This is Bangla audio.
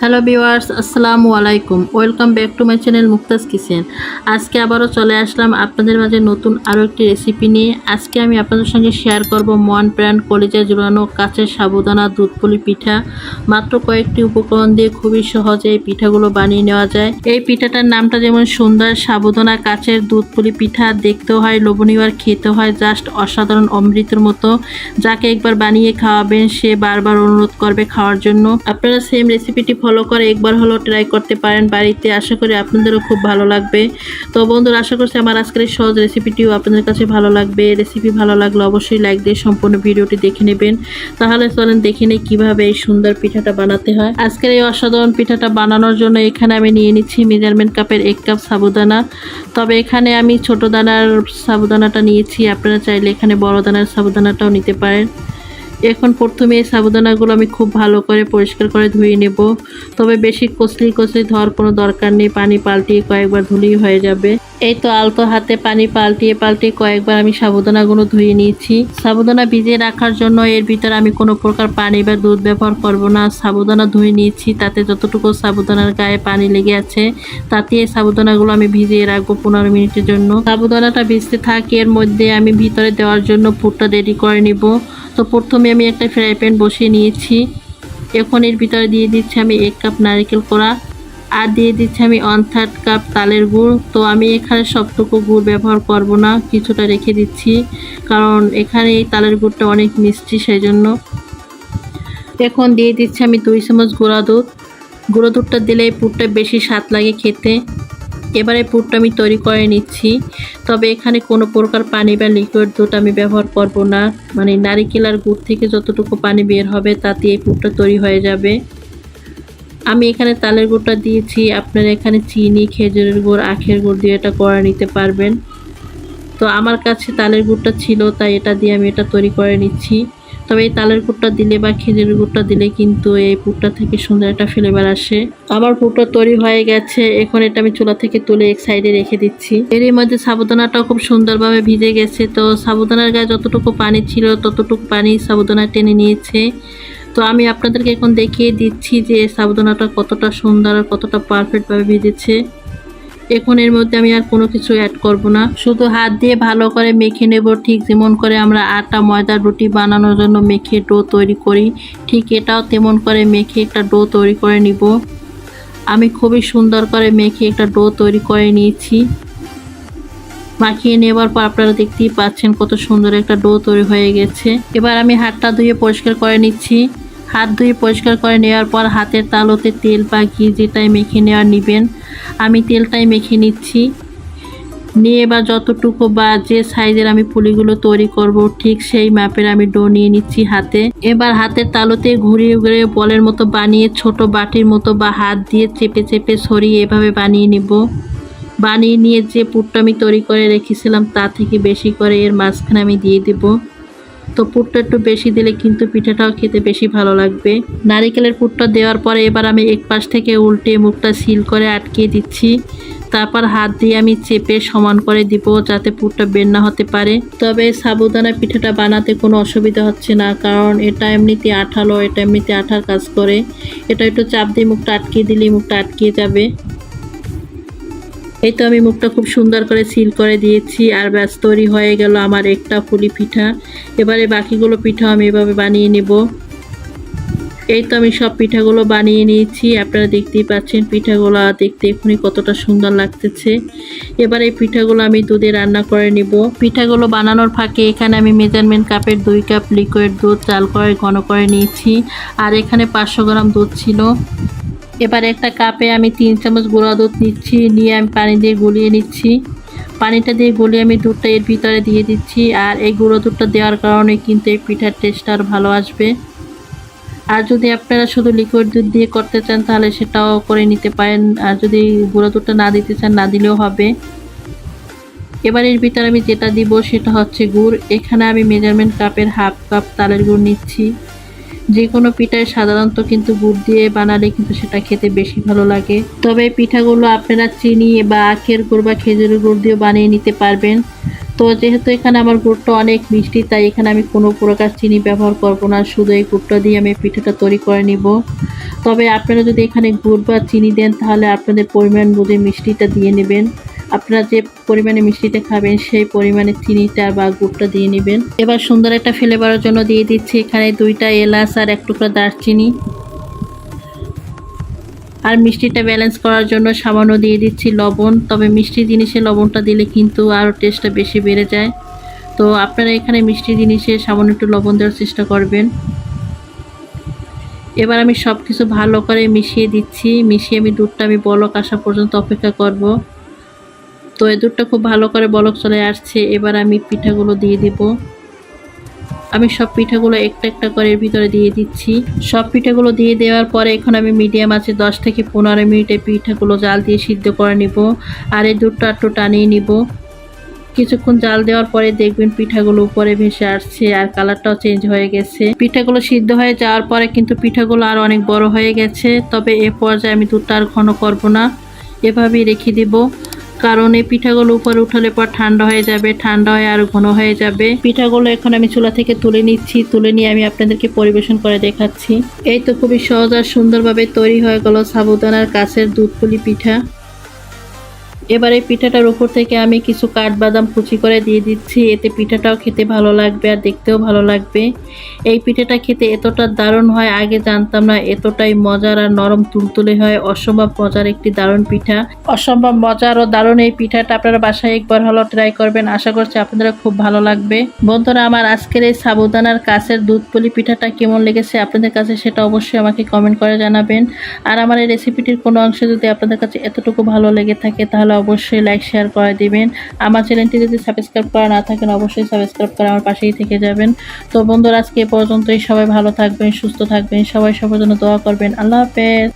হ্যালো ভিউয়ার্স আসসালামু আলাইকুম welcome back to my channel Muktaj kitchen আজকে আবারও চলে আসলাম আপনাদের মাঝে নতুন আরও একটি রেসিপি নিয়ে। আজকে আমি আপনাদের সঙ্গে শেয়ার করব মন প্রাণ কলিজা জোড়ানো কাঁচের সাবুদানা, দুধপুলি পিঠা। মাত্র কয়েকটি উপকরণ দিয়ে খুবই সহজে এই পিঠাগুলো বানিয়ে নেওয়া যায়। এই পিঠাটার নামটা যেমন সুন্দর, সাবুদানা, কাঁচের দুধপুলি পিঠা, দেখতেও হয়, লোভনীয় আর খেতে হয় জাস্ট অসাধারণ অমৃতের মতো। যাকে একবার বানিয়ে খাওয়াবেন, সে বারবার অনুরোধ করবে খাওয়ার জন্য। আপনারা সেম রেসিপিটি ফলো করে, একবার হলো ট্রাই করতে পারেন বাড়িতে। আশা করি আপনাদেরও খুব ভালো লাগবে। তো বন্ধুরা, আশা করছি আমার আজকের এই সহজ রেসিপিটিও আপনাদের কাছে ভালো লাগবে। রেসিপি ভালো লাগলে অবশ্যই লাইক দিয়ে সম্পূর্ণ ভিডিওটি দেখে নেবেন। তাহলে চলেন দেখে নেই কীভাবে এই সুন্দর পিঠাটা বানাতে হয়। আজকের এই অসাধারণ পিঠাটা বানানোর জন্য এখানে আমি নিয়ে নিচ্ছি মেজারমেন্ট কাপের এক কাপ সাবুদানা। তবে এখানে আমি ছোট দানার সাবুদানাটা নিয়েছি। আপনারা চাইলে এখানে বড় দানার সাবুদানাটাও নিতে পারেন। এখন প্রথমে এই সাবুদানাগুলো আমি খুব ভালো করে পরিষ্কার করে ধুয়ে নেব। তবে বেশি কচলি কচলি ধোয়ার কোনো দরকার নেই, পানি পাল্টিয়ে কয়েকবার ধুলেই হয়ে যাবে। এই তো আলতো হাতে পানি পাল্টিয়ে পাল্টিয়ে কয়েকবার আমি সাবুদানাগুলো ধুয়ে নিয়েছি। সাবুদানা ভিজিয়ে রাখার জন্য এর ভিতরে আমি কোনো প্রকার পানি বা দুধ ব্যবহার করব না। সাবুদানা ধুয়ে নিয়েছি, তাতে যতটুকু সাবুদানার গায়ে পানি লেগে আছে, তাতে এই সাবুদানাগুলো আমি ভিজিয়ে রাখব পনেরো মিনিটের জন্য। সাবুদানাটা ভিজতে থাকে, এর মধ্যে আমি ভিতরে দেওয়ার জন্য পুরটা রেডি করে নিব। তো প্রথমে আমি একটা ফ্রাই প্যান বসিয়ে নিয়েছি। এখন এর ভিতরে দিয়ে দিচ্ছি আমি এক কাপ নারকেল কোড়া। আর দিয়ে দিচ্ছি আমি ওয়ান থার্ড কাপ তালের গুড়। তো আমি এখানে সবটুকু গুড় ব্যবহার করব না, কিছুটা রেখে দিচ্ছি, কারণ এখানে এই তালের গুড়টা অনেক মিষ্টি সেই জন্য এখন দিয়ে দিচ্ছি আমি দুই চামচ গুঁড়া দুধ। গুঁড়ো দুধটা দিলে এই পুরটা বেশি স্বাদ লাগে খেতে। এবারে পুরটা আমি তৈরি করে নিচ্ছি। তবে এখানে কোনো প্রকার পানি বা লিকুইড দুধ আমি ব্যবহার করব না। মানে নারিকেল আর গুড় থেকে যতটুকু পানি বের হবে তাতে এই পুরটা তৈরি হয়ে যাবে। আমি এখানে তালের গুড়টা দিয়েছি, আপনারা এখানে চিনি, খেজুরের গুড়, আখের গুড় দিয়ে এটা করে নিতে পারবেন। তো আমার কাছে তালের গুড়টা ছিল, তাই এটা দিয়ে আমি এটা তৈরি করে নিচ্ছি। তবে এই তালের গুড়টা দিলে বা খেজুরের গুড়টা দিলে কিন্তু এই পুরটা থেকে সুন্দর একটা ফ্লেভার আসে। আমার পুরটা তৈরি হয়ে গেছে, এখন এটা আমি চুলা থেকে তুলে এক সাইডে রেখে দিচ্ছি। এর মধ্যে সাবুদানাটাও খুব সুন্দরভাবে ভিজে গেছে, তো সাবুদানার গায়ে যতটুকু পানি ছিল, ততটুকু পানি সাবুদানা টেনে নিয়েছে। তো আমি আপনাদেরকে এখন দেখিয়ে দিচ্ছি যে সাবুদানাটা কতটা সুন্দর আর কতটা পারফেক্টভাবে ভিজেছে। এখন এর মধ্যে আমি আর কোনো কিছু অ্যাড করব না। শুধু হাত দিয়ে ভালো করে মেখে নেব। ঠিক যেমন করে আমরা আটা ময়দার রুটি বানানোর জন্য মেখে ডো তৈরি করি। ঠিক এটাও তেমন করে মেখে একটা ডো তৈরি করে নিব। আমি খুবই সুন্দর করে মেখে একটা ডো তৈরি করে নিয়েছি। মাখিয়ে নেবার পর আপনারা দেখতেই পাচ্ছেন কত সুন্দর একটা ডো তৈরি হয়ে গেছে। এবার আমি হাতটা ধুয়ে পরিষ্কার করে নিচ্ছি। হাত ধুয়ে পরিষ্কার করে নেওয়ার পর হাতের তালোতে তেল বা ঘি যেটাই মেখে নেওয়া নেবেন। আমি তেলটাই মেখে নিচ্ছি। নিয়ে বা যতটুকু বা যে সাইজের আমি পুলিগুলো তৈরি করব, ঠিক সেই মাপের আমি ডো নিয়ে নিচ্ছি হাতে। এবার হাতের তালুতে ঘুরিয়ে ঘুরিয়ে বলের মতো বানিয়ে ছোট বাটির মতো বা হাত দিয়ে চেপে চেপে সরিয়ে এভাবে বানিয়ে নিব। বানিয়ে নিয়ে যে পুরটা আমি তৈরি করে রেখেছিলাম তা থেকে বেশি করে এর মাঝখানে আমি দিয়ে দেব। তো পুরটা একটু বেশি দিলে কিন্তু পিঠাটাও খেতে বেশি ভালো লাগবে। নারিকেলের পুরটা দেওয়ার পরে এবার আমি এক পাশ থেকে উল্টে মুখটা সিল করে আটকিয়ে দিচ্ছি। তারপর হাত দিয়ে আমি চেপে সমান করে দিব যাতে পুরটা বের না হতে পারে। তবে সাবুদানা পিঠাটা বানাতে কোনো অসুবিধা হচ্ছে না, কারণ এটা এমনিতে আঠালো, এটা এমনিতে আঠার কাজ করে। এটা একটু চাপ দিয়ে মুখটা আটকিয়ে দিলেই মুখটা আটকিয়ে যাবে। এই তো আমি মুখটা খুব সুন্দর করে সিল করে দিয়েছি আর ব্যাস, তৈরি হয়ে গেল আমার একটা পুলি পিঠা। এবারে বাকিগুলো পিঠা আমি এভাবে বানিয়ে নেব। এই তো আমি সব পিঠাগুলো বানিয়ে নিয়েছি, আপনারা দেখতেই পাচ্ছেন পিঠাগুলো দেখতে এখনই কতটা সুন্দর লাগতেছে। এবার এই পিঠাগুলো আমি দুধে রান্না করে নেব। পিঠাগুলো বানানোর ফাঁকে এখানে আমি মেজারমেন্ট কাপের দুই কাপ লিকুইড দুধ, চাল করে ঘন করে নিয়েছি। আর এখানে পাঁচশো গ্রাম দুধ ছিল। এবার একটা কাপে আমি তিন চামচ গুঁড়া দুধ নিচ্ছি, নিয়ে আমি পানি দিয়ে গুলিয়ে নিচ্ছি। পানিটা দিয়ে গলিয়ে আমি দুধটা এর ভিতরে দিয়ে দিচ্ছি আর এই গুঁড়ো দুধটা দেওয়ার কারণে কিন্তু এই পিঠার টেস্ট আর ভালো আসবে। আর যদি আপনারা শুধু লিকুইড দুধ দিয়ে করতে চান, তাহলে সেটাও করে নিতে পারেন। আর যদি গুঁড়ো দুধটা না দিতে চান, না দিলেও হবে। এবার এর ভিতরে আমি যেটা দিব সেটা হচ্ছে গুড়। এখানে আমি মেজারমেন্ট কাপের হাফ কাপ তালের গুড় নিচ্ছি। যে কোনো পিঠায় সাধারণত কিন্তু গুড় দিয়ে বানালে কিন্তু সেটা খেতে বেশি ভালো লাগে। তবে পিঠাগুলো আপনারা চিনি বা আখের গুড় বা খেজুরের গুড় দিয়েও বানিয়ে নিতে পারবেন। তো যেহেতু এখানে আমার গুড়টা অনেক মিষ্টি, তাই এখানে আমি কোনো প্রকার চিনি ব্যবহার করব না। শুধু এই গুড়টা দিয়ে আমি পিঠাটা তৈরি করে নিব। তবে আপনারা যদি এখানে গুড় বা চিনি দেন, তাহলে আপনাদের পরিমাণ বুঝে মিষ্টিটা দিয়ে নেবেন। আপনারা যে পরিমাণে মিষ্টিটা খাবেন, সেই পরিমাণে চিনিটা বা গুড়টা দিয়ে নেবেন। এবার সুন্দর একটা ফ্লেভারের জন্য দিয়ে দিচ্ছি এখানে দুইটা এলাচ আর এক টুকরা দারচিনি। আর মিষ্টিটা ব্যালেন্স করার জন্য সামান্য দিয়ে দিচ্ছি লবণ। তবে মিষ্টি জিনিসে লবণটা দিলে কিন্তু আরও টেস্টটা বেশি বেড়ে যায়। তো আপনারা এখানে মিষ্টি জিনিসে সামান্য একটু লবণ দেওয়ার চেষ্টা করবেন। এবার আমি সব কিছু ভালো করে মিশিয়ে দিচ্ছি। মিশিয়ে আমি দুধটা আমি বলক আসা পর্যন্ত অপেক্ষা করব। তো এই দুধটা খুব ভালো করে বলক চলে আসছে। এবার আমি পিঠাগুলো দিয়ে দিব। আমি সব পিঠাগুলো একটা একটা করে এর ভিতরে দিয়ে দিচ্ছি। সব পিঠাগুলো দিয়ে দেওয়ার পরে এখন আমি মিডিয়াম আছে দশ থেকে পনেরো মিনিটে পিঠাগুলো জাল দিয়ে সিদ্ধ করে নিব আর এই দুধটা একটু টানিয়ে নিব। কিছুক্ষণ জাল দেওয়ার পরে দেখবেন পিঠাগুলো উপরে ভেসে আসছে আর কালারটাও চেঞ্জ হয়ে গেছে। পিঠাগুলো সিদ্ধ হয়ে যাওয়ার পরে কিন্তু পিঠাগুলো আর অনেক বড় হয়ে গেছে। তবে এ পর্যায়ে আমি দুধটা আর ঘন করব না। এভাবেই রেখে দিব। কারণ এই পিঠাগুলো উপরে উঠালে পর ঠান্ডা হয়ে যাবে, ঠান্ডা হয়ে আরও ঘন হয়ে যাবে। পিঠাগুলো এখন আমি চুলা থেকে তুলে নিচ্ছি, তুলে নিয়ে আমি আপনাদেরকে পরিবেশন করে দেখাচ্ছি। এই তো খুবই সহজ আর সুন্দরভাবে তৈরি হয়ে গেল সাবুদানার কাছের দুধপুলি পিঠা। এবার পিঠাটার উপর থেকে আমি কিছু কাঠবাদাম কুচি করে দিয়ে দিচ্ছি। এতে পিঠাটাও খেতে ভালো লাগবে আর দেখতেও ভালো লাগবে। এই পিঠাটা খেতে এতটা দারুণ হয়, আগে জানতাম না, এতটাই মজার আর নরম তুলতুলে হয়। অসম্ভব মজার একটি দারুণ পিঠা। অসম্ভব মজার ও দারুণ এই পিঠাটা আপনারা বাসায় একবার হলো ট্রাই করবেন। আশা করছি আপনাদের খুব ভালো লাগবে। বন্ধুরা, আমার আজকের এই সাবুদানার কাছের দুধপুলি পিঠাটা কেমন লেগেছে আপনাদের কাছে সেটা অবশ্যই আমাকে কমেন্ট করে জানাবেন। আর আমার এই রেসিপিটির কোনো অংশ যদি আপনাদের কাছে এতটুকু ভালো লেগে থাকে তাহলে অবশ্যই লাইক শেয়ার করে দিবেন। আমার চ্যানেলটি যদি সাবস্ক্রাইব করা না থাকেন অবশ্যই সাবস্ক্রাইব করে আমার পাশেই থেকে যাবেন। তো বন্ধুরা, আজকে এ পর্যন্তই। সবাই ভালো থাকবেন, সুস্থ থাকবেন। সবাই সবার জন্য দোয়া করবেন। আল্লাহ হাফেজ।